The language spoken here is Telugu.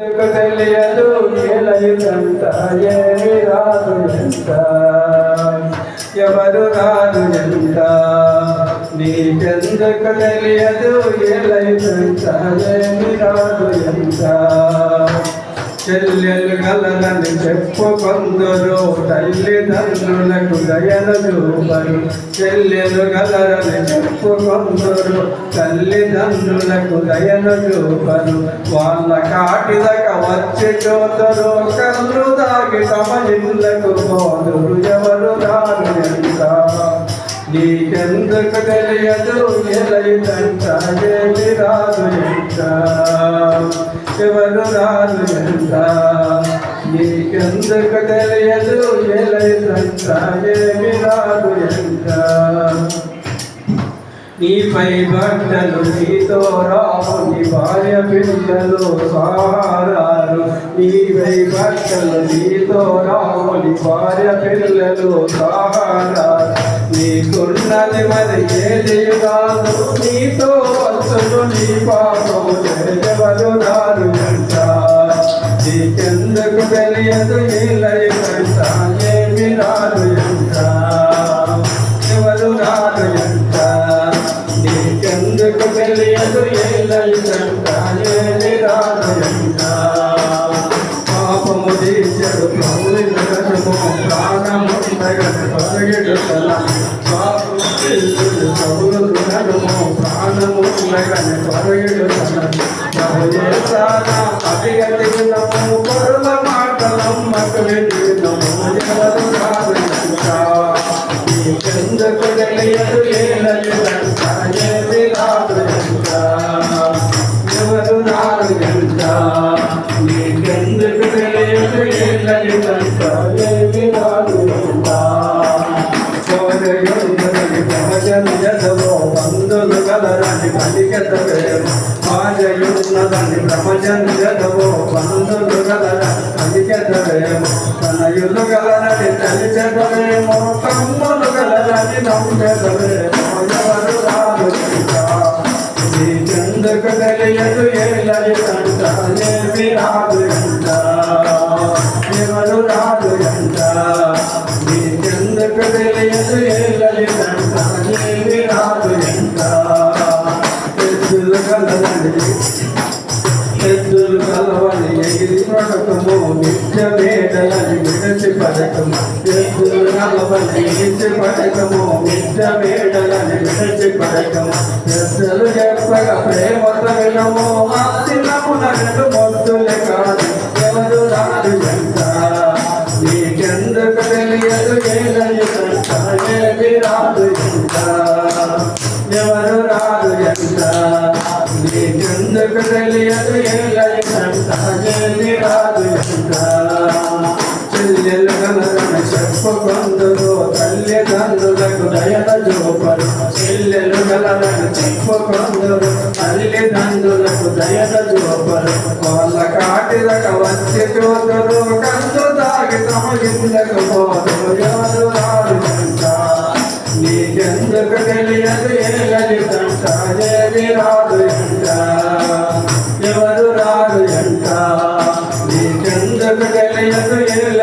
తెలియదు ఏమి రాదు ఎంత? ఎవరు రాదు ఎంత? నీకెందుకు తెలియదు ఏలయుదంత ఏమి రాదు ఎంత? చెల్లెలు గలనని చెప్పుకొందరు తల్లిదండ్రులకు దయను చూపరు చెల్లెలు గలరని చెప్పుకొందరు తల్లిదండ్రులకు దయను చూపరు వాళ్ళ కాటిదక వచ్చి చూతరు కళ్ళు దాగి తమ ఇళ్ళకు పోదురు. ఎవరు దారు ఎంత? నీకెందుకు తెలియదు? ఎలైతంట రాదు ఎంత? ఎవరు రాదు ఎంత నీకెందుకు తెలియదు ఎలైతంట ఏమి నీపై బట్టలు నీతో రావు నీ భార్య పిల్లలు సహారారు నీపై బట్టలు నీతో రావు నీ భార్య పిల్లలు సహారారు నీకున్నది మరి ఏది కాదు నీతో వస్తుడు నీ పాపము ఎవరు నీకెందుకు తెలియదు నీలై ఏమి రాదు ఎంత? ఎవరు రాదు ఎంత? నీకెందుకు తెలియదు ఏలైనంత ఏమి రాదు ఎంత? పాపము తీర్చడు ప్రభుని నరకము ప్రాణము పరిగెడుతల పాపము తీర్చడు ప్రభులు నరకము ప్రాణము పరిగెడుతల ప్రభుయేసాన అభిగతినము పరుల మాటలమ్మకు వెళ్ళినము ఎవరు రాదు ఎంత నీకెందుకు తెలియదు ఏలయుదంత మాజయున్నదని ప్రమజన్ జదవో బంధులు గలరని పలికెదవేమో తనయులు గలరని తలిచెదవేమో తమ్ములు గలరని నమ్మెదవేమో ఎవరు రాదు ఇంకా నీకెందుకు తెలియదు ఏలయుదంత ఏమి రాదు ఎద్దులు కలవని ఎగిరి పడకము నిత్య వేదలని విడచి పడకము. ఎద్దులు కలవని ఎగిరి పడకము నిత్య వేదలని విడచి పడకము. ఎద్దులు చెప్పగా ప్రేమత వినము ఆస్తినమున రెండు మొద్దులే కాదు. ఎవరు రాదు ఎంత? నీకెందుకు తెలియదు ఏలయుదంత రాదు ఎంత? ఎవరు రాదు ఎంత? నీకెందుకు తెలియదు ఏలైనంత ఏమి రాదు ఎంత చెల్లెలు కలరని చెప్పుకొందురు తల్లిదండ్రులకు దయన చూపరు చెల్లెలు కలరని చెప్పుకొందురు తల్లిదండ్రులకు దయన చూపరు వాళ్ళ కాటిలకు వచ్చి చూతురు కందు తాగి తమ ఇళ్ళకు పోదురు ఎవరు రాదు నీకెందుకు తెలియదు ఏలలిదంత ఏమి రాదు ఎవరు రాదు ఎంత? నీకెందుకు తెలియదు ఇళ్ళ